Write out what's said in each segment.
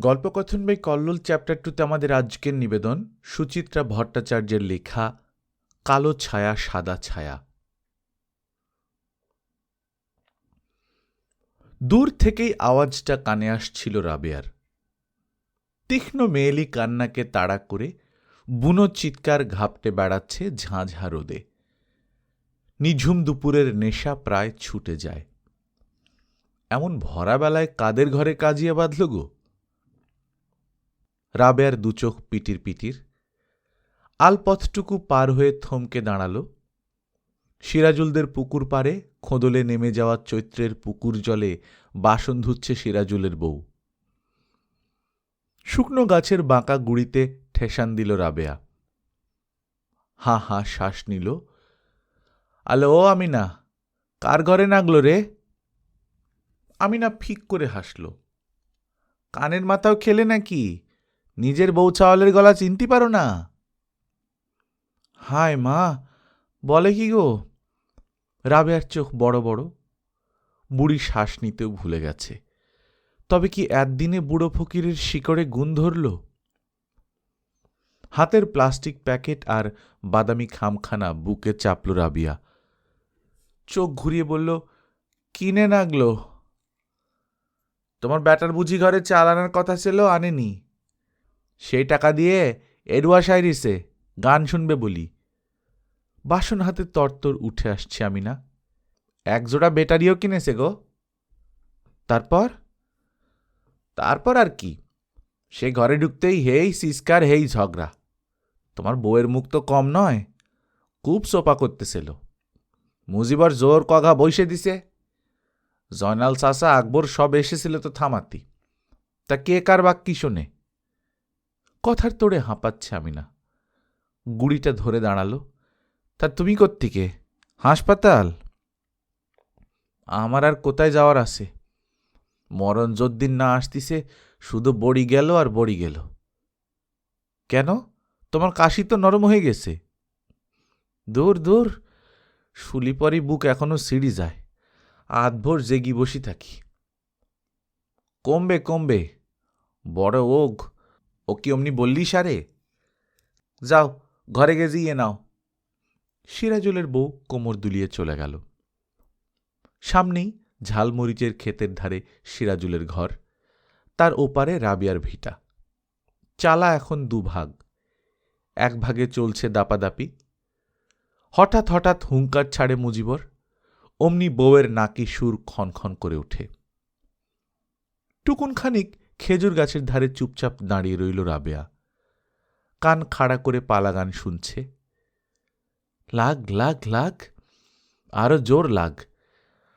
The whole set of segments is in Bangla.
গল্পকথন বাই কল্লোল চ্যাপ্টার টুতে আমাদের আজকের নিবেদন, সুচিত্রা ভট্টাচার্যের লেখা, কালো ছায়া, সাদা ছায়া দূর থেকেই আওয়াজটা কানে আসছিল রাবেয়ার। তীক্ষ্ণ মেয়েলি কান্নাকে তাড়া করে বুনো চিৎকার ঘাপটে বেড়াচ্ছে ঝাঁঝা রোদে। নিঝুম দুপুরের নেশা প্রায় ছুটে যায়। এমন ভরাবেলায় কাদের ঘরে কাজিয়া বাঁধল গো? রাবেয়ার দুচোখ পিটির পিটির। আলপথটুকু পার হয়ে থমকে দাঁড়াল। সিরাজুলদের পুকুর পারে খোদলে নেমে যাওয়া চৈত্রের পুকুর জলে বাসন ধুচ্ছে সিরাজুলের বউ। শুকনো গাছের বাঁকা গুড়িতে ঠেসান দিল রাবেয়া। হাঁ হাঁ শ্বাস নিল। আলো, ও আমিনা, কার ঘরে নাগলো রে? আমিনা ফিক করে হাসল। কানের মাথাও খেলে নাকি? নিজের বউ চাওয়ালের গলা চিনতে পারো না। হায় মা, বলে কি গো? রাবেয়ার চোখ বড় বড়, বুড়ি শ্বাস নিতেও ভুলে গেছে। তবে কি একদিনে বুড়ো ফকিরের শিকড়ে গুণ ধরল? হাতের প্লাস্টিক প্যাকেট আর বাদামি খামখানা বুকে চাপল রাবিয়া। চোখ ঘুরিয়ে বলল, কিনে নাগলো? তোমার ব্যাটার বুঝি ঘরে চাল আনার কথা ছিল, আনেনি। সেই টাকা দিয়ে এডুয়া সাইরিসে গান শুনবে বলি। বাসন হাতে তরতর উঠে আসছে আমি না একজোড়া বেটারিও কিনেছে গো। তারপর? তারপর আর কি? সে ঘরে ঢুকতেই হেই সিস্কার, হেই ঝগড়া। তোমার বউয়ের মুখ তো কম নয়, খুব সোপা করতেছিল। মুজিবর জোর কঘা বইসে দিছে। জয়নাল সাসা আকবর সব এসেছিল তো থামাতি। তা কে কার বাক্যি শোনে? কথার তোড়ে হাঁপাচ্ছে আমি না গুড়িটা ধরে দাঁড়াল। তা তুমি কোত্থেকে? হাসপাতাল? আমার আর কোথায় যাওয়ার আছে? মরণ যদ্দিন না আসতিছে, শুধু বড়ি গেল আর বড়ি গেল। কেন? তোমার কাশি তো নরম হয়ে গেছে। দূর দূর। শুলিপরি বুক এখনও সিঁড়ি যায়। আধভোর জেগি বসি থাকি। কমবে কমবে। বড় ওঘ ও কি অমনি বললি সারে? যাও, ঘরে গে জিয়ে নাও। সিরাজুলের বউ কোমর দুলিয়ে চলে গেল। সামনেই ঝালমরিচের ক্ষেতের ধারে সিরাজুলের ঘর, তার ওপারে রাবিয়ার ভিটা। চালা এখন দুভাগ এক ভাগে চলছে দাপাদাপি। হঠাৎ হঠাৎ হুঙ্কার ছাড়ে মুজিবর, অমনি বউয়ের নাকি সুর ক্ষণক্ষণ করে ওঠে। টুকুনখানিক খেজুর গাছের ধারে চুপচাপ দাঁড়িয়ে রইল রাবেয়া। কান খাড়া করে পালা গান শুনছে। লাগ লাগ লাগ আরও জোর লাগ।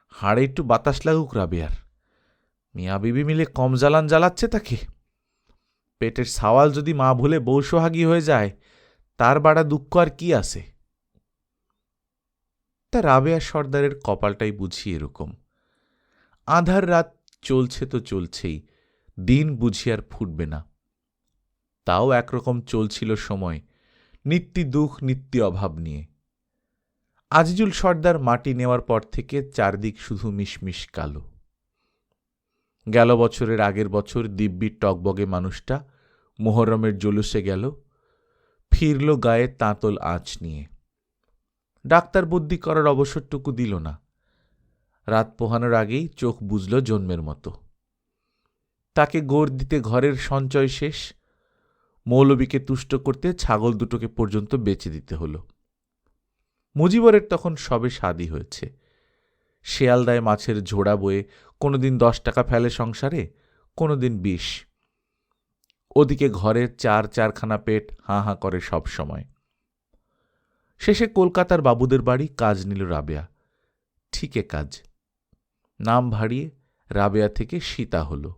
হাড়ে একটু বাতাস লাগুক রাবেয়ার। মিয়া বিবি মিলে কম জ্বালান জ্বালাচ্ছে তাকে। পেটের সাওয়াল যদি মা ভুলে বউ সোহাগী হয়ে যায়, তার বাড়া দুঃখ আর কি আছে? তা রাবেয়া সর্দারের কপালটাই বুঝি এরকম। আধার রাত চলছে তো চলছেই। দিন বুঝি আর ফুটবে না। তাও একরকম চলছিল সময়, নিত্যি দুঃখ, নিত্যি অভাব নিয়ে। আজিজুল সর্দার মাটি নেওয়ার পর থেকে চারদিক শুধু মিশমিশ কালো। গেল বছরের আগের বছর দিব্যির টকবগে মানুষটা মোহরমের জলুসে গেল, ফিরল গায়ে তাঁতল আঁচ নিয়ে। ডাক্তার বুদ্ধি করার অবসরটুকু দিল না। রাত পোহানোর আগেই চোখ বুঝল জন্মের মতো। তাকে গোর দিতে ঘরের সঞ্চয় শেষ। মৌলবীকে তুষ্ট করতে ছাগল দুটোকে পর্যন্ত বেচে দিতে হলো। মুজিবরের তখন সবে স্বাদই হয়েছে। শেয়ালদায় মাছের ঝোড়া বয়ে কোনোদিন দশ টাকা ফেলে সংসারে, কোনোদিন বিশ ওদিকে ঘরের চার চারখানা পেট হাঁ হাঁ করে সব সময়। শেষে কলকাতার বাবুদের বাড়ি কাজ নিল রাবেয়া। ঠিকে কাজ। নাম ভাড়িয়ে রাবেয়া থেকে সীতা হল।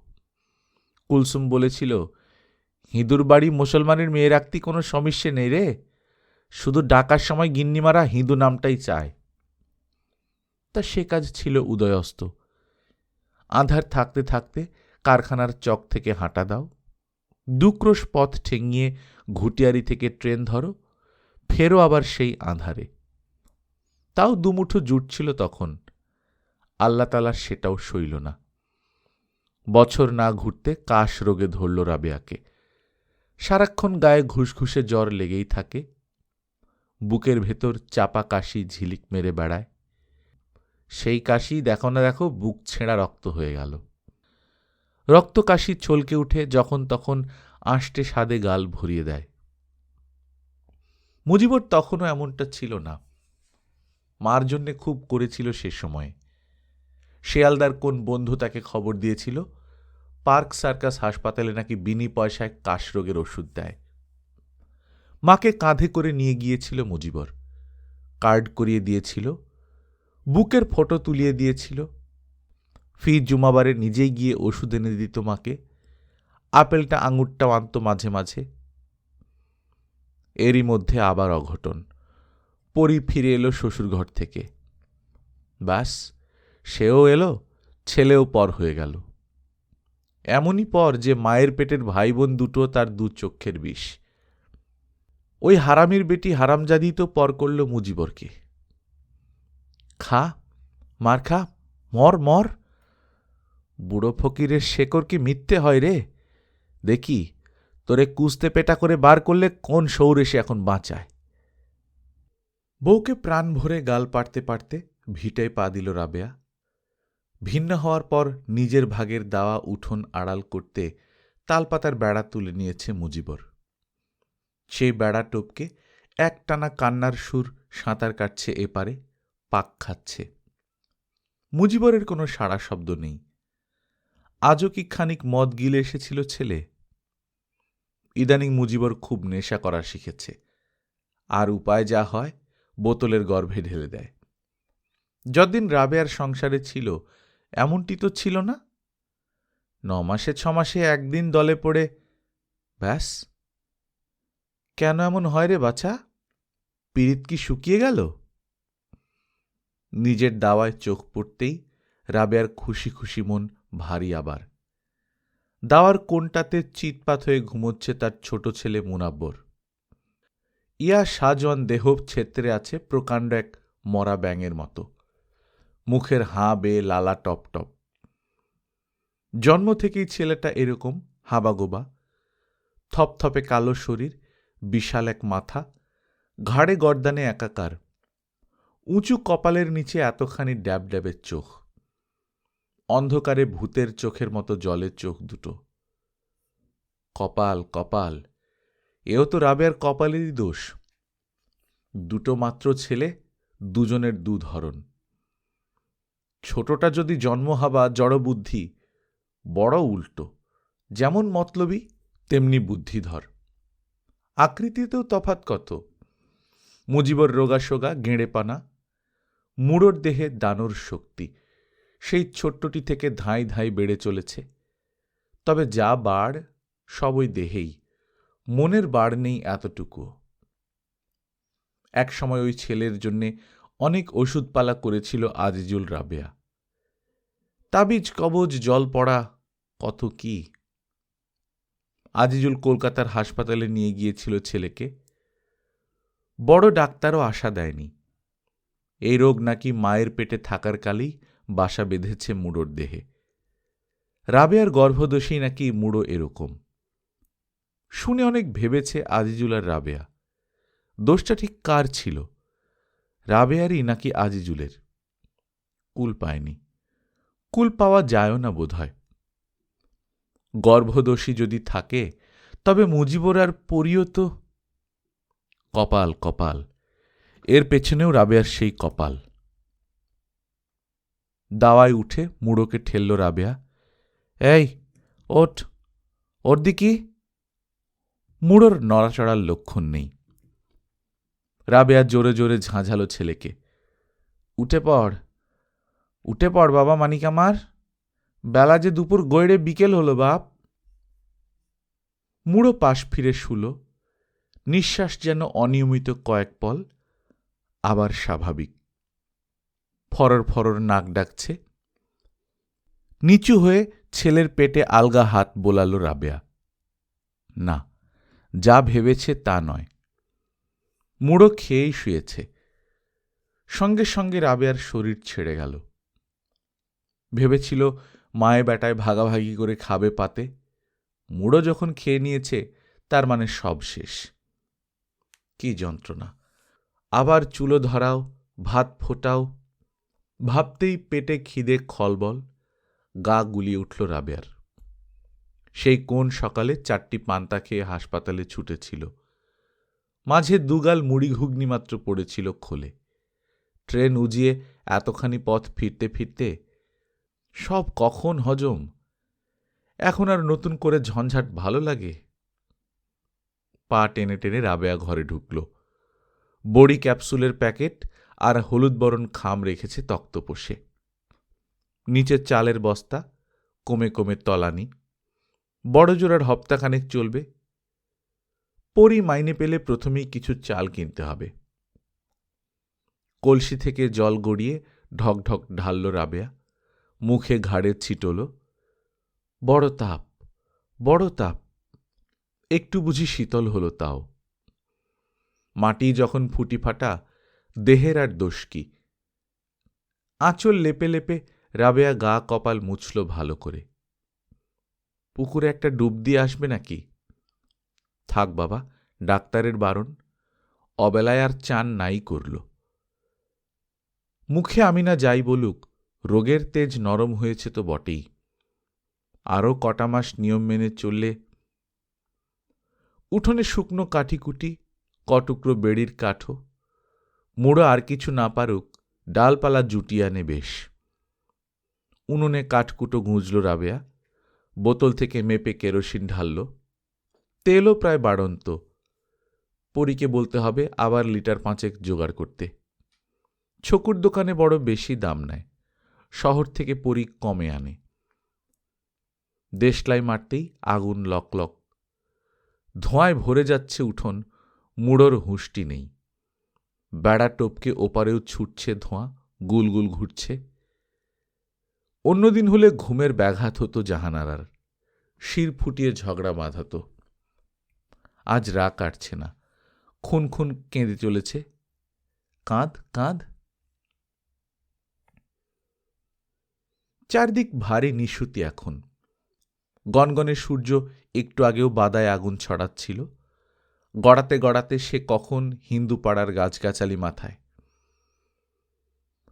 কুলসুম বলেছিল, হিঁদুর বাড়ি মুসলমানের মেয়ে রাখতে কোনো সমস্যা নেই রে। শুধু ডাকার সময় গিন্নিমারা হিঁদু নামটাই চায়। তা সে কাজ ছিল উদয়স্ত। আধার থাকতে থাকতে কারখানার চক থেকে হাঁটা দাও। দুক্রোশ পথ ঠেঙিয়ে ঘুটিয়ারি থেকে ট্রেন ধরো। ফেরো আবার সেই আঁধারে। তাও দুমুঠো জুটছিল তখন। আল্লাহ তালার সেটাও সইল না। বছর না ঘুরতে কাশ রোগে ধরল রাবেয়াকে। সারাক্ষণ গায়ে ঘুষঘুষে জ্বর লেগেই থাকে। বুকের ভেতর চাপা কাশি ঝিলিক মেরে বেড়ায়। সেই কাশি দেখো না দেখো বুক ছেঁড়া রক্ত হয়ে গেল। রক্ত কাশি ছলকে উঠে যখন তখন আষ্টে স্বাদে গাল ভরিয়ে দেয়। মুজিবর তখনও এমনটা ছিল না। মার জন্যে খুব করেছিল সে সময়ে। শেয়ালদার কোন বন্ধু তাকে খবর দিয়েছিল? পার্ক সার্কাস হাসপাতালে নাকি বিনি পয়সায় কাশরোগের ওষুধ দেয়। মাকে কাঁধে করে নিয়ে গিয়েছিল মুজিবর। কার্ড করিয়ে দিয়েছিল, বুকের ফটো তুলিয়ে দিয়েছিল। ফি জুমাবারে নিজেই গিয়ে ওষুধ এনে দিত মাকে। আপেলটা, আঙুরটাও আনত মাঝে মাঝে। এরই মধ্যে আবার অঘটন। পরি ফিরে এলো শ্বশুরঘর থেকে। ব্যাস, সেও এলো, ছেলেও পর হয়ে গেল। এমনই পর যে মায়ের পেটের ভাই বোন দুটো তার দু চক্ষের বিষ। ওই হারামির বেটি হারামজাদি তো পর করল মুজিবরকে। খা, মার খা, মর মর। বুড়ো ফকিরের শেকর কি মিথ্যে হয় রে? দেখি, তোরে কুস্তে পেটা করে বার করলে কোন সৌর এসে এখন বাঁচায়? বউকে প্রাণ ভরে গাল পাড়তে পারতে ভিটায় পা দিল রাবেয়া। ভিন্ন হওয়ার পর নিজের ভাগের দাওয়া উঠোন আড়াল করতে তালপাতার বেড়া তুলে নিয়েছে মুজিবর। সেই বেড়া টোপকে একটানা কান্নার সুর সাঁতার কাটছে এপারে, পাক খাচ্ছে। মুজিবরের কোনো সাড়া শব্দ নেই। আজও কি খানিক মদ গিলে এসেছিল ছেলে? ইদানিং মুজিবর খুব নেশা করা শিখেছে। আর উপায় যা হয়, বোতলের গর্ভে ঢেলে দেয়। যতদিন রাবেয়ার সংসারে ছিল এমনটি তো ছিল না। ন মাসে ছ মাসে একদিন দলে পড়ে, ব্যাস। কেন এমন হয় রে বাছা? পীড়িত কি শুকিয়ে গেল? নিজের দাওয়ায় চোখ পড়তেই রাবেয়ার খুশি খুশি মন ভারী আবার। দাওয়ার কোনটাতে চিৎপাত হয়ে ঘুমোচ্ছে তার ছোট ছেলে মুনাব্বর। ইয়া সাজওয়ান দেহ ছেত্রে আছে প্রকাণ্ড এক মরা ব্যাঙের মতো। মুখের হাঁ বেয়ে লালা টপ টপ। জন্ম থেকেই ছেলেটা এরকম, হাবাগোবা। থপথপে কালো শরীর, বিশাল এক মাথা, ঘাড়ে গর্দানে একাকার। উঁচু কপালের নিচে এতখানি ড্যাব ড্যাবের চোখ। অন্ধকারে ভূতের চোখের মতো জলের চোখ দুটো। কপাল কপাল, এও তো রাবেয়ার কপালেরই দোষ। দুটো মাত্র ছেলে, দুজনের দু ধরন ছোটটা যদি জন্ম হবা জড়বুদ্ধি বড় উল্টো। যেমন মতলবী, তেমনি বুদ্ধিধর। আকৃতিতেও তফাত কত? মুজিবর রোগাসোগা গেঁড়েপানা মুড়োর দেহে দানোর শক্তি। সেই ছোট্টটি থেকে ধাঁই ধাঁই বেড়ে চলেছে। তবে যা বাড়, সবই দেহেই। মনের বাড় নেই এতটুকু। এক সময় ওই ছেলের জন্যে অনেক ওষুধপালা করেছিল আজিজুল রাবেয়া। তাবিজ, কবজ, জল পড়া, কত কি? আজিজুল কলকাতার হাসপাতালে নিয়ে গিয়েছিল ছেলেকে। বড় ডাক্তারও আশা দেয়নি। এই রোগ নাকি মায়ের পেটে থাকার কালেই বাসা বেঁধেছে মুড়োর দেহে। রাবেয়ার গর্ভদোষী নাকি মুড়ো এরকম। শুনে অনেক ভেবেছে আজিজুল আর রাবেয়া। দোষটা ঠিক কার ছিল? রাবেয়ারই নাকি আজিজুলের? কুল পায়নি। কুল পাওয়া যায়ও না বোধ হয় গর্ভদোষী যদি থাকে, তবে মুজিবর আর পরিও তো। কপাল কপাল। এর পেছনেও রাবেয়ার সেই কপাল। দাওয়ায় উঠে মুড়োকে ঠেলল রাবেয়া। এই, ওঠ। ওর দিকি? মুড়োর নড়াচড়ার লক্ষণ নেই। রাবেয়া জোরে জোরে ঝাঁঝালো ছেলেকে। উঠে পড় উঠে পড় বাবা মানিক আমার। বেলা যে দুপুর গইড়ে বিকেল হলো বাপ। মুড়ো পাশ ফিরে শুলো। নিঃশ্বাস যেন অনিয়মিত কয়েক পল, আবার স্বাভাবিক। ফরর ফরর নাক ডাকছে। নিচু হয়ে ছেলের পেটে আলগা হাত বোলালো রাবেয়া। না, যা ভেবেছে তা নয়। মুড়ো খেয়েই শুয়েছে। সঙ্গে সঙ্গে রাবেয়ার শরীর ছেড়ে গেল। ভেবেছিল মায়ে বেটায় ভাগাভাগি করে খাবে পাতে। মুড়ো যখন খেয়ে নিয়েছে, তার মানে সব শেষ। কি যন্ত্রণা। আবার চুলো ধরাও, ভাত ফোটাও। ভাবতেই পেটে খিদে খলবল। গা গুলিয়ে উঠল রাবেয়ার। সেই কোন সকালে চারটি পান্তা খেয়ে হাসপাতালে ছুটেছিল। মাঝে দুগাল মুড়ি ঘুগনি মাত্র পড়েছিল খোলে। ট্রেন উজিয়ে এতখানি পথ ফিরতে ফিরতে, সব কখন হজম? এখন আর নতুন করে ঝঞ্ঝাট ভালো লাগে? পা টেনে টেনে রাবেয়া ঘরে ঢুকল। বড়ি ক্যাপসুলের প্যাকেট আর হলুদ বরণ খাম রেখেছে তক্তপোষে। নিচের চালের বস্তা, কমে কমে তলানি। বড় জোড়ার হপ্তাখানেক চলবে পরি মাইনে পেলে প্রথমেই কিছু চাল কিনতে হবে। কলসি থেকে জল গড়িয়ে ঢক ঢক ঢালল রাবেয়া। মুখে ঘাড়ে ছিটল, বড় তাপ বড় তাপ, একটু বুঝি শীতল হলো তাও। মাটি যখন ফুটি ফাটা, দেহের আর দোষ কি? আঁচল লেপে লেপে রাবেয়া গা কপাল মুছল ভালো করে। পুকুরে একটা ডুব দিয়ে আসবে নাকি? থাক বাবা, ডাক্তারের বারণ। অবেলায় আর চান নাই করল। মুখে আমি না যাই বলুক, রোগের তেজ নরম হয়েছে তো বটেই। আরও কটা মাস নিয়ম মেনে চললে উঠোনে শুকনো কাঠিকুটি, কটুকরো বেড়ির কাঠো, মুড়ো আর কিছু না পারুক, ডালপালা জুটিয়ে আনে বেশ। উনুনে কাঠকুটো গুঁজল রাবেয়া, বোতল থেকে মেপে কেরোসিন ঢালল। তেলও প্রায় বাড়ন্ত। পরীকে বলতে হবে আবার লিটার পাঁচেক জোগাড় করতে। ছকুর দোকানে বড় বেশি দাম নেয়। শহর থেকে পরি কমে আনে। দেশলাই মারতেই আগুন লক লক। ধোঁয়ায় ভরে যাচ্ছে উঠোন, মুড়োর হুঁশটি নেই। বেড়া টোপকে ওপারেও ছুটছে ধোঁয়া গুলগুল ঘুরছে। অন্যদিন হলে ঘুমের ব্যাঘাত হতো জাহানারার। শির ফুটিয়ে ঝগড়া বাঁধাত। আজ রাগ কাটছে না। খুন খুন কেঁদে চলেছে। কাঁধ কাঁধ চারদিক ভারী নিশুতি এখন। গনগনে সূর্য একটু আগেও বাদায় আগুন ছড়াচ্ছিল। গড়াতে গড়াতে সে কখন হিন্দু পাড়ার গাছগাছালি মাথায়।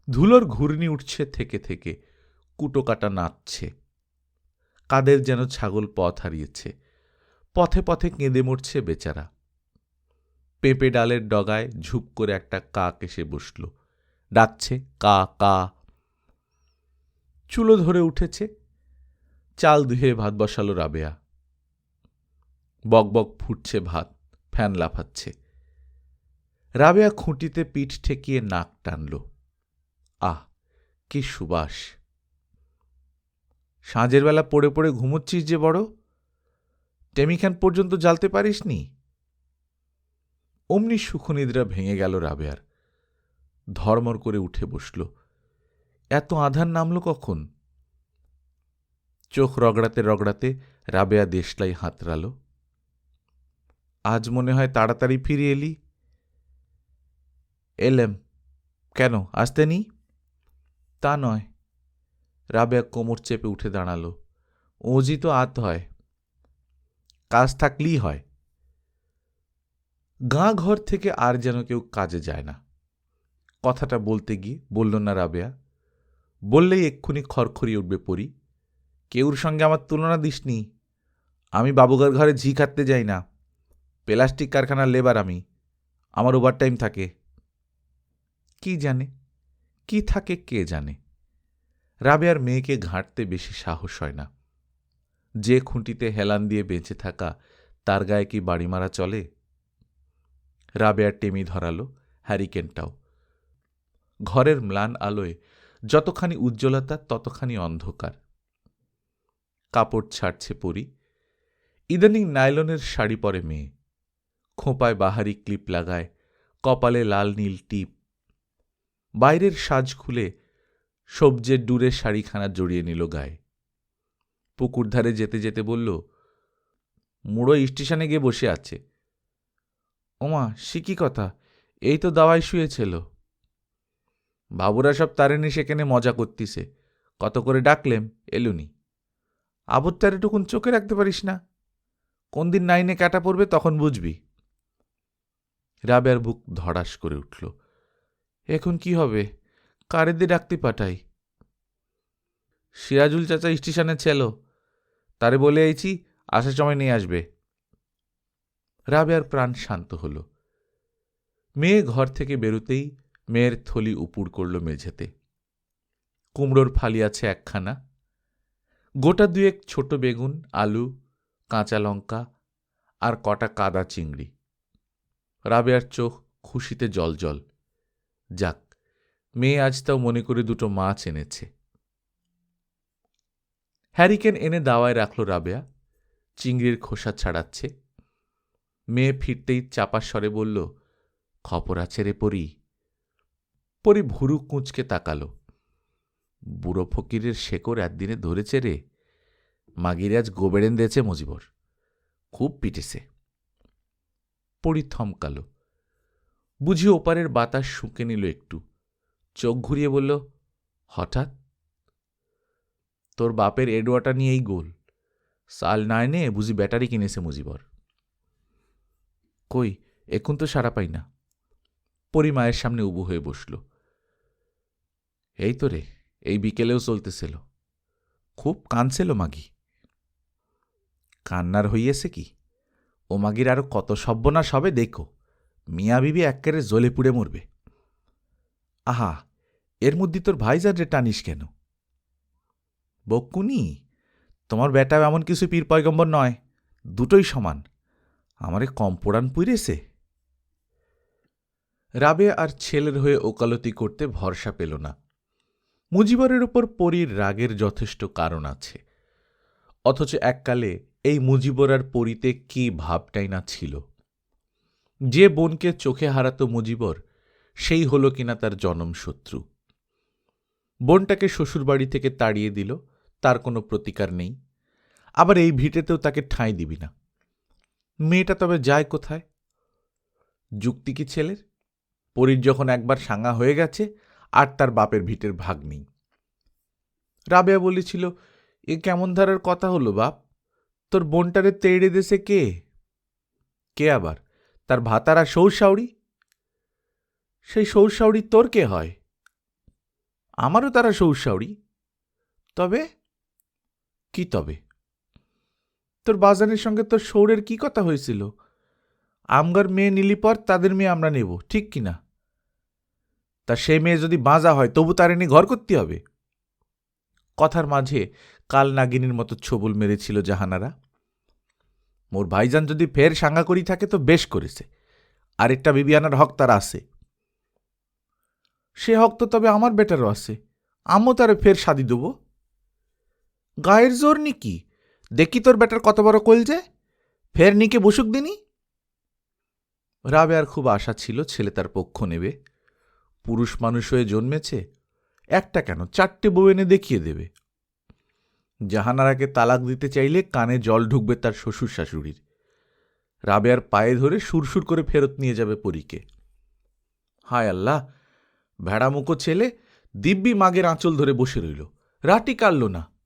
ধুলোর ঘূর্ণি উঠছে থেকে থেকে কুটো কাটা নাচছে। কাদের যেন ছাগল পথ হারিয়েছে। পথে পথে কেঁদে মরছে বেচারা। পেঁপে ডালের ডগায় ঝুপ করে একটা কাক এসে বসল। ডাকছে, কা কা। চুলো ধরে উঠেছে। চাল ধুয়ে ভাত বসালো রাবেয়া। বকবক ফুটছে ভাত, ফ্যান লাফাচ্ছে। রাবেয়া খুঁটিতে পিঠ ঠেকিয়ে নাক টানল। আহ, কি সুবাস! সাঁঝের বেলা পড়ে পড়ে ঘুমোচ্ছিস যে বড়? টেমিখান পর্যন্ত জ্বালতে পারিসনি? অমনি সুখনিদ্রা ভেঙে গেল রাবেয়ার। ধর্মর করে উঠে বসল। এত আধার নামল কখন? চোখ রগড়াতে রগড়াতে রাবেয়া দেশলাই হাতড়াল। আজ মনে হয় তাড়াতাড়ি ফিরে এলি। এলেম, কেন, আসতে নি তা নয়। রাবেয়া কোমর চেপে উঠে দাঁড়াল। ওজি তো আত হয়। কাজ থাকলেই হয়। গাঁ ঘর থেকে আর যেন কেউ কাজে যায় না। কথাটা বলতে গিয়ে বলল না রাবেয়া। বললেই এক্ষুনি খড়খড়িয়ে উঠবে পড়ি কেউর সঙ্গে আমার তুলনা দিসনি। আমি বাবুগার ঘরে ঝি খাটতে যাই না। প্লাস্টিক কারখানার লেবার আমি। আমার ওভার টাইম থাকে। কি জানে? কি থাকে কে জানে? রাবেয়ার মেয়েকে ঘাঁটতে বেশি সাহস হয় না। যে খুঁটিতে হেলান দিয়ে বেঁচে থাকা, তার গায়ে কি বাড়ি মারা চলে? রাবেয়ার টেমি ধরালো হ্যারিকেনটাও। ঘরের ম্লান আলোয় যতখানি উজ্জ্বলতা, ততখানি অন্ধকার। কাপড় ছাড়ছে পরি। ইদানিং নাইলনের শাড়ি পরে মেয়ে। খোঁপায় বাহারি ক্লিপ লাগায়, কপালে লাল নীল টিপ। বাইরের সাজ খুলে সবজের ডুরে শাড়িখানা জড়িয়ে নিল গায়ে। পুকুর ধারে যেতে যেতে বলল, মুড়ো স্টেশনে গিয়ে বসে আছে। ওমা, সে কি কথা? এই তো দাওয়ায় শুয়েছিল। বাবুরা সব তারেনি সেখানে মজা করতিছে। কত করে ডাকলেম, এলুনি। আবত্তার এটুকুন চোখে রাখতে পারিস না। কোন দিন নাইনে কাটা পড়বে তখন বুঝবি। রাবেয়ার বুক ধড়াস করে উঠল। এখন কি হবে? কারে দিয়ে ডাকতে পাঠাই? সিরাজুল চাচা স্টেশনে ছিল। তারে বলে আইছি, আসার সময় নিয়ে আসবে। রাবেয়ার প্রাণ শান্ত হল। মেয়ে ঘর থেকে বেরোতেই মেয়ের থলি উপুড় করল মেঝেতে। কুমড়োর ফালি আছে একখানা। গোটা দুয়েক ছোট বেগুন, আলু, কাঁচা লঙ্কা আর কটা কাদা চিংড়ি। রাবেয়ার চোখ খুশিতে জল জল যাক, মেয়ে আজ তাও মনে করে দুটো মাছ এনেছে। হ্যারিকেন এনে দাওয়ায় রাখল রাবেয়া। চিংড়ির খোসা ছাড়াচ্ছে। মেয়ে ফিরতেই চাপার স্বরে বলল খপর আছে রে পরি। পরি ভুরু কুঁচকে তাকালো। বুড়ো ফকিরের শেকড় একদিনে ধরেছে রে। মাগিরাজ গোবেরেন দিয়েছে মজিবর। খুব পিটেছে। পরি থমকালো। বুঝি ওপারের বাতাস শুঁকে নিল একটু। চোখ ঘুরিয়ে বলল, হঠাৎ? তোর বাপের এডোয়াটা নিয়েই গোল। সাল না এনে বুঝি ব্যাটারি কিনেছে মুজিবর। কই, এখন তো সারা পাই না। পরি মায়ের সামনে উবু হয়ে বসল। এই তো রে, এই বিকেলেও চলতেছিল। খুব কানছিল মাগি। কান্নার হইয়েছে কি? ও মাগির আরও কত সব্যনাশ হবে দেখো। মিয়া বিবি একেবারে জ্বলে পুড়ে মরবে। আহা, এর মধ্যে তোর ভাইজার রে টানিস কেন? বকুনি, তোমার বেটা এমন কিছু পীর পয়গম্বর নয়, দুটোই সমান। আমারে কম পোড়ান পুইরেছে। রাবে আর ছেলের হয়ে ওকালতি করতে ভরসা পেল না। মুজিবরের ওপর পরীর রাগের যথেষ্ট কারণ আছে। অথচ এককালে এই মুজিবর আর পরীতে কি ভাবটাই না ছিল। যে বোনকে চোখে হারাতো মুজিবর, সেই হল কিনা তার জনম শত্রু। বোনটাকে শ্বশুরবাড়ি থেকে তাড়িয়ে দিল তার কোনো প্রতিকার নেই। আবার এই ভিটেতেও তাকে ঠাঁই দিবি না। মেয়েটা তবে যায় কোথায়? যুক্তি কি ছেলের? পরীর যখন একবার সাঙ্গা হয়ে গেছে, আর তার বাপের ভিটের ভাগ নেই। রাবেয়া বলেছিল, এ কেমন ধারার কথা হলো বাপ? তোর বোনটারে তেড়ে দেশে কে? কে আবার? তার ভাতারা সৌসাউরি সেই সৌসাউরি তোর কে হয়? আমারও তারা সৌসাউরি তবে কি তবে? তোর বাজানের সঙ্গে তোর সৌরের কি কথা হয়েছিল? আমগার মেয়ে নিলি পর তাদের মেয়ে আমরা নেব, ঠিক কি না? তা সে মেয়ে যদি বাঁজা হয়, তবু তার এনে ঘর করতে হবে? কথার মাঝে কাল নাগিনীর মতো ছবুল মেরেছিল জাহানারা। মোর ভাইজান যদি ফের সাঙ্গা করি থাকে তো বেশ করেছে। আরেকটা বিবিয়ানার হক তার আছে। সে হক তো তবে আমার বেটারও আছে। আমও তারে ফের সাদি দেব? গায়ের জোর নি কি দেখি তোর বেটার কত বড় কলজে? ফের নিকে বসুক দিনি? রাবে আর খুব আশা ছিল ছেলে তার পক্ষ নেবে। পুরুষ মানুষ হয়ে জন্মেছে, একটা কেন চারটে বউ এনে দেখিয়ে দেবে। জাহানারাকে তালাক দিতে চাইলে কানে জল ঢুকবে তার শ্বশুর শাশুড়ির। রাবেয়ার পায়ে ধরে সুরসুর করে ফেরত নিয়ে যাবে পরীকে। হায় আল্লাহ, ভেড়ামুখো ছেলে দিব্যি মাগের আঁচল ধরে বসে রইল। রাটি কাটল না।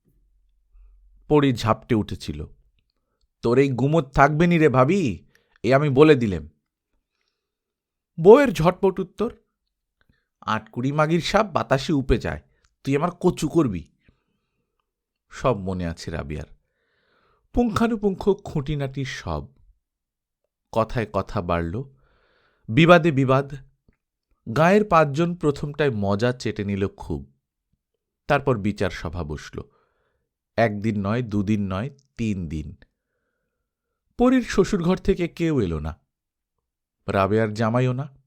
পড়ি ঝাপটে উঠেছিল। তোর এই গুমত থাকবে নি রে ভাবি? এ আমি বলে দিলেম। বউয়ের ঝটপট উত্তর, আটকুড়ি মাগির সাপ বাতাসে উপে যায়, তুই আমার কচু করবি। সব মনে আছে রাবিয়ার। পুঙ্খানুপুঙ্খ খুঁটিনাটি সব। কথায় কথা বাড়ল, বিবাদে বিবাদ, গায়ের পাঁচজন প্রথমটায় মজা চেটে নিল খুব। তারপর বিচার সভা বসল। একদিন নয়, দুদিন নয়, তিন দিন। পরীর শ্বশুরঘর থেকে কেউ এলো না। রাবেয়ার জামাইও না।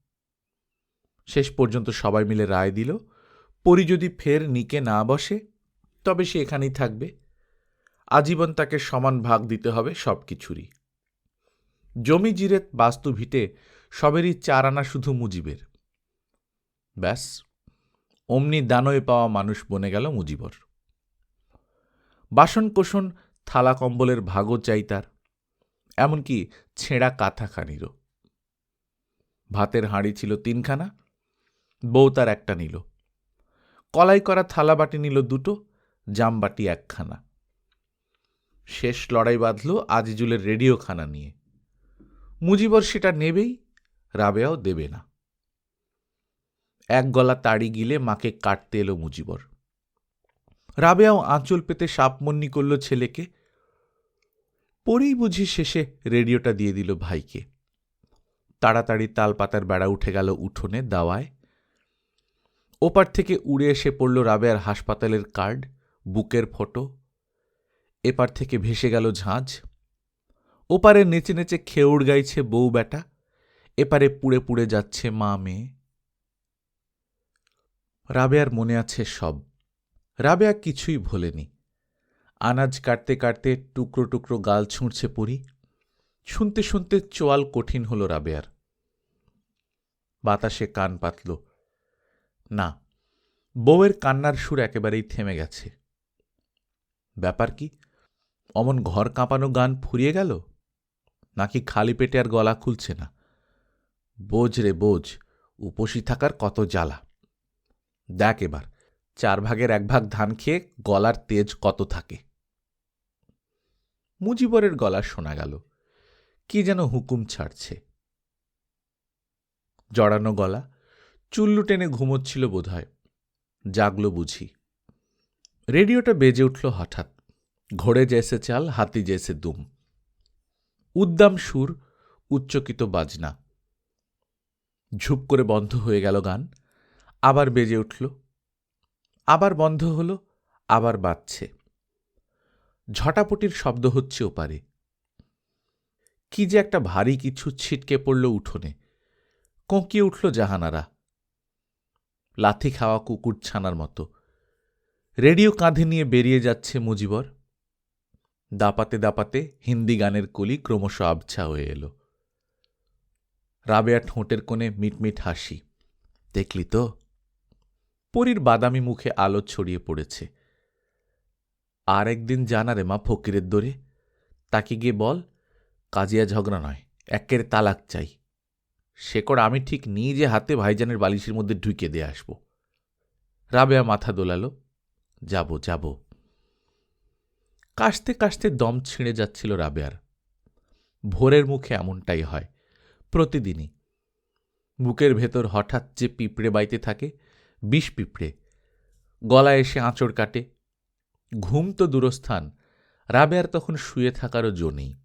শেষ পর্যন্ত সবাই মিলে রায় দিল, পরি যদি ফের নিকে না বসে, তবে সে এখানেই থাকবে। আজীবন তাকে সমান ভাগ দিতে হবে সব কিছুরই জমি জিরেত বাস্তু ভিটে সবেরই চার আনা শুধু মুজিবের। ব্যাস, অমনি দানয়ে পাওয়া মানুষ বনে গেল মুজিবর। বাসন কোষণ থালা কম্বলের ভাগও চাই তার, এমনকি ছেঁড়া কাঁথাখানিরও। ভাতের হাঁড়ি ছিল তিনখানা, বউ তার একটা নিল। কলাই করা থালা বাটি নিল দুটো, জামবাটি একখানা। শেষ লড়াই বাঁধল আজিজুলের রেডিওখানা নিয়ে। মুজিবর সেটা নেবেই, রাবেয়াও দেবে না। এক গলা তাড়ি গিলে মাকে কাটতে এলো মুজিবর। রাবেয়াও আঁচল পেতে সাপমন্নি করল ছেলেকে। পরেই বুঝি শেষে রেডিওটা দিয়ে দিল ভাইকে। তাড়াতাড়ি তালপাতার বেড়া উঠে গেল উঠোনে দাওয়ায়। ওপার থেকে উড়ে এসে পড়ল রাবেয়ার হাসপাতালের কার্ড, বুকের ফটো। এপার থেকে ভেসে গেল ঝাঁঝ ওপারে নেচে নেচে খেউড় গাইছে বউ বেটা এপারে পুড়ে পুড়ে যাচ্ছে মা মেয়ে রাবেয়ার মনে আছে সব। রাবেয়া কিছুই ভোলেনি। আনাজ কাটতে কাটতে টুকরো টুকরো গাল ছুঁড়ছে পড়ি শুনতে শুনতে চোয়াল কঠিন হল রাবেয়ার। বাতাসে কান পাতল। না, বউয়ের কান্নার সুর একেবারেই থেমে গেছে। ব্যাপার কি? অমন ঘর কাঁপানো গান ফুরিয়ে গেল? নাকি খালি পেটে আর গলা খুলছে না? বোঝ রে বোঝ, উপসী থাকার কত জ্বালা। দেখ এবার চার ভাগের এক ভাগ ধান খেয়ে গলার তেজ কত থাকে? মুজিবরের গলা শোনা গেল, কি যেন হুকুম ছাড়ছে। জড়ানো গলা চুল্লু টেনে ঘুমোচ্ছিল বোধহয়। জাগল বুঝি। রেডিওটা বেজে উঠল হঠাৎ। ঘোড়ে জেসে চাল, হাতি জেসে দুম। উদ্দাম সুর, উচ্চকিত বাজনা। ঝুপ করে বন্ধ হয়ে গেল গান। আবার বেজে উঠল আবার বন্ধ হল, আবার বাজছে। ঝটাপটির শব্দ হচ্ছে ওপারে। কি যে একটা ভারী কিছু ছিটকে পড়ল উঠোনে। কোঁকিয়ে উঠল জাহানারা। লাথি খাওয়া কুকুর ছানার মতো। রেডিও কাঁধে নিয়ে বেরিয়ে যাচ্ছে মুজিবর। দাপাতে দাপাতে হিন্দি গানের কলি ক্রমশ আবছা হয়ে এলো। রাবেয়া ঠোঁটের কোণে মিটমিট হাসি। দেখলি তো? পরীর বাদামি মুখে আলো ছড়িয়ে পড়েছে। আর একদিন জানা রে মা ফকিরের দরে। তাকে গিয়ে বল, কাজিয়া ঝগড়া নয়, একের তালাক চাই। শেকড় আমি ঠিক নিজে হাতে ভাইজানের বালিশের মধ্যে ঢুকে দিয়ে আসব। রাবেয়া মাথা দোলালো, যাব যাব। কাশতে কাশতে দম ছিঁড়ে যাচ্ছিল রাবেয়ার। ভোরের মুখে এমনটাই হয় প্রতিদিনই। বুকের ভেতর হঠাৎ যে পিঁপড়ে বাইতে থাকে বিষ পিঁপড়ে। গলায় এসে আঁচড় কাটে। ঘুম তো দূরস্থান, রাবেয়ার তখন শুয়ে থাকারও জো নেই।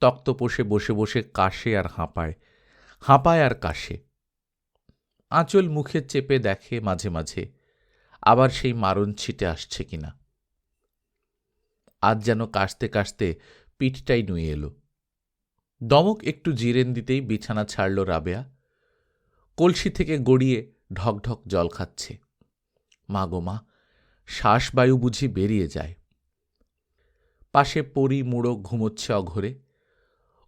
তক্তপোষে বসে বসে কাশে আর হাঁপায় হাঁপায় আর কাশে। আঁচল মুখে চেপে দেখে মাঝে মাঝে, আবার সেই মারণ ছিটে আসছে কিনা। আজ যেন কাশতে কাশতে পিঠটাই নুয়ে এলো। দমক একটু জিরেন দিতেই বিছানা ছাড়ল রাবেয়া। কলসি থেকে গড়িয়ে ঢকঢক জল খাচ্ছে। মা গো মা, শ্বাসবায়ু বুঝি বেরিয়ে যায়। পাশে পরি মুড়ো ঘুমোচ্ছে অঘরে।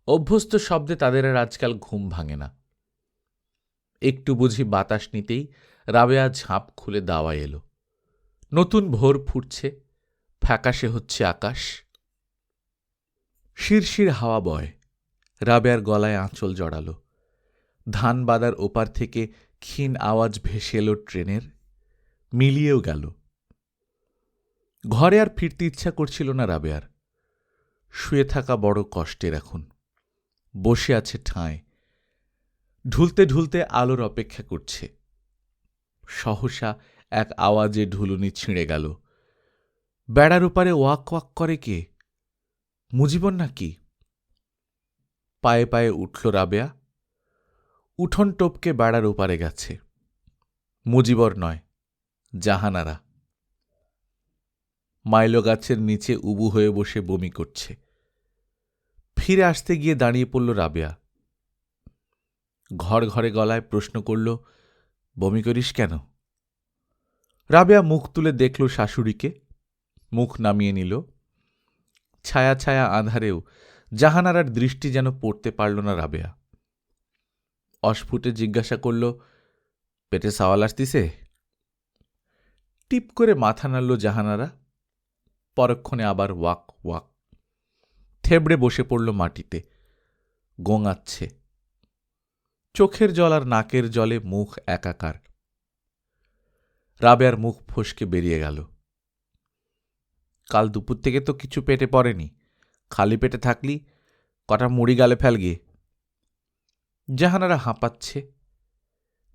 অভ্যস্ত শব্দে তাদের আর আজকাল ঘুম ভাঙে না। একটু বুঝি বাতাস নিতেই রাবেয়া ঝাঁপ খুলে দাওয়া এলো। নতুন ভোর ফুটছে, ফ্যাকাশে হচ্ছে আকাশ। শিরশির হাওয়া বয়, রাবেয়ার গলায় আঁচল জড়ালো। ধান বাদার ওপার থেকে ক্ষীণ আওয়াজ ভেসে এলো ট্রেনের, মিলিয়েও গেল। ঘরে আর ফিরতে ইচ্ছা করছিল না রাবেয়ার। শুয়ে থাকা বড় কষ্টের এখন। বসে আছে ঠাঁয় ঢুলতে ঢুলতে আলোর অপেক্ষা করছে। সহসা এক আওয়াজে ঢুলুনি ছিঁড়ে গেল। বেড়ার ওপারে ওয়াক ওয়াক করে কে? মুজিবন নাকি? পায়ে পায়ে উঠল রাবেয়া। উঠোন টপকে বেড়ার ওপারে গেছে। মুজিবর নয়, জাহানারা। মাইলো গাছের নিচে উবু হয়ে বসে বমি করছে। ফিরে আসতে গিয়ে দাঁড়িয়ে পড়ল রাবেয়া। ঘর ঘরে গলায় প্রশ্ন করল, বমি করিস কেন? রাবেয়া মুখ তুলে দেখল শাশুড়িকে, মুখ নামিয়ে নিল। ছায়া ছায়া আধারেও জাহানারার দৃষ্টি যেন পড়তে পারল না রাবেয়া। অস্ফুটে জিজ্ঞাসা করল, পেটে সাওয়াল আসতিছে? টিপ করে মাথা নাড়ল জাহানারা। পরক্ষণে আবার ওয়াক ওয়াক। থেবড়ে বসে পড়ল মাটিতে। গোঙাচ্ছে। চোখের জল আর নাকের জলে মুখ একাকার। রাবেয়ার মুখ ফসকে বেরিয়ে গেল। কাল দুপুর থেকে তো কিছু পেটে পড়েনি। খালি পেটে থাকলি, কটা মুড়ি গালে ফেল গিয়ে জাহানারা হাঁপাচ্ছে।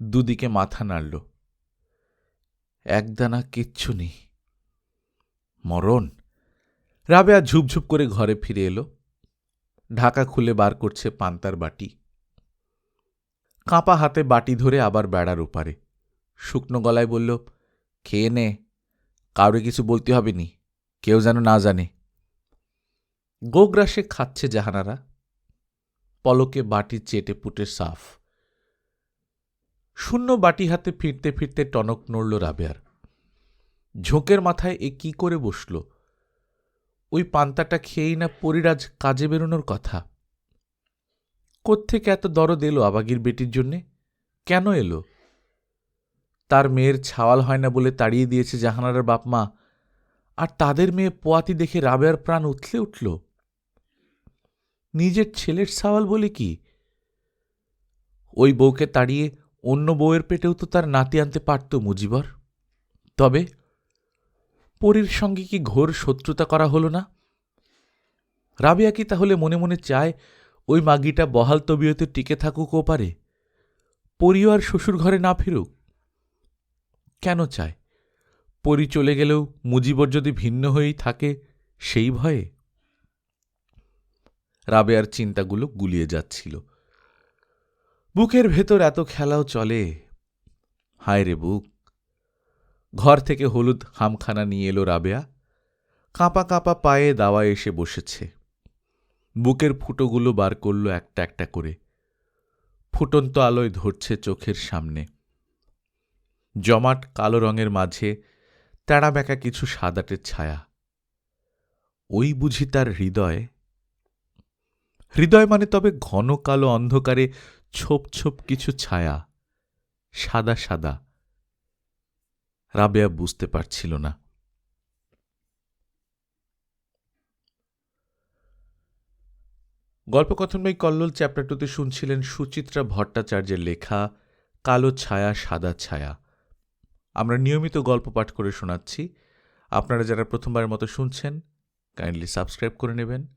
দুদিকে মাথা নাড়ল। একদানা কিচ্ছু নেই। মরণ। রাবেয়া ঝুপঝুপ করে ঘরে ফিরে এলো। ঢাকা খুলে বার করছে পান্তার বাটি। কাঁপা হাতে বাটি ধরে আবার বেড়ার ওপারে। শুকনো গলায় বলল, খেয়ে নে। কাউরে কিছু বলতে হবে নি কেউ যেন না জানে। গোগ্রাসে খাচ্ছে জাহানারা। পলকে বাটি চেটে পুটে সাফ। শূন্য বাটি হাতে ফিরতে ফিরতে টনক নড়ল রাবেয়ার। ঝোঁকের মাথায় এ কি করে বসল? ওই পান্তাটা খেয়েই না পরিরাজ কাজে বেরোনোর কথা? কোত্থেকে এত দরদ এলো আবাগির বেটির জন্যে? কেন এলো? তার মেয়ের ছাওয়াল হয় না বলে তাড়িয়ে দিয়েছে জাহানারার বাপমা, আর তাদের মেয়ে পোয়াতি দেখে রাবেয়ার প্রাণ উথলে উঠল। নিজের ছেলের সাওয়াল বলে কি? ওই বউকে তাড়িয়ে অন্য বউয়ের পেটেও তো তার নাতি আনতে পারত মুজিবর। তবে পরীর সঙ্গে কি ঘোর শত্রুতা করা হলো না? রাবেয়া কি তাহলে মনে মনে চায় ওই মাগিটা বহাল তবিয়তে টিকে থাকুক ও পারে? পরিও আর শ্বশুর ঘরে না ফিরুক? কেন চায়? পরি চলে গেলেও মুজিবর যদি ভিন্ন হয়েই থাকে সেই ভয়ে? রাবেয়ার চিন্তাগুলো গুলিয়ে যাচ্ছিল। বুকের ভেতর এত খেলাও চলে। হায় রে বুক। ঘর থেকে হলুদ হামখানা নিয়ে এলো রাবেয়া। কাঁপা কাঁপা পায়ে দাওয়া এসে বসেছে। বুকের ফুটোগুলো বার করল একটা একটা করে। ফুটন্ত আলোয় ধরছে চোখের সামনে। জমাট কালো রঙের মাঝে তেড়া বেঁকা কিছু সাদাটের ছায়া। ওই বুঝি তার হৃদয় হৃদয় মানে তবে ঘন কালো অন্ধকারে ছোপ ছোপ কিছু ছায়া, সাদা সাদা। রাবেয়া বুঝতে পারছিল না। গল্পকথন বই কল্লোল চ্যাপ্টার টুতে শুনছিলেন সুচিত্রা ভট্টাচার্যের লেখা, কালো ছায়া, সাদা ছায়া। আমরা নিয়মিত গল্প পাঠ করে শোনাচ্ছি। আপনারা যারা প্রথমবারের মতো শুনছেন কাইন্ডলি সাবস্ক্রাইব করে নেবেন।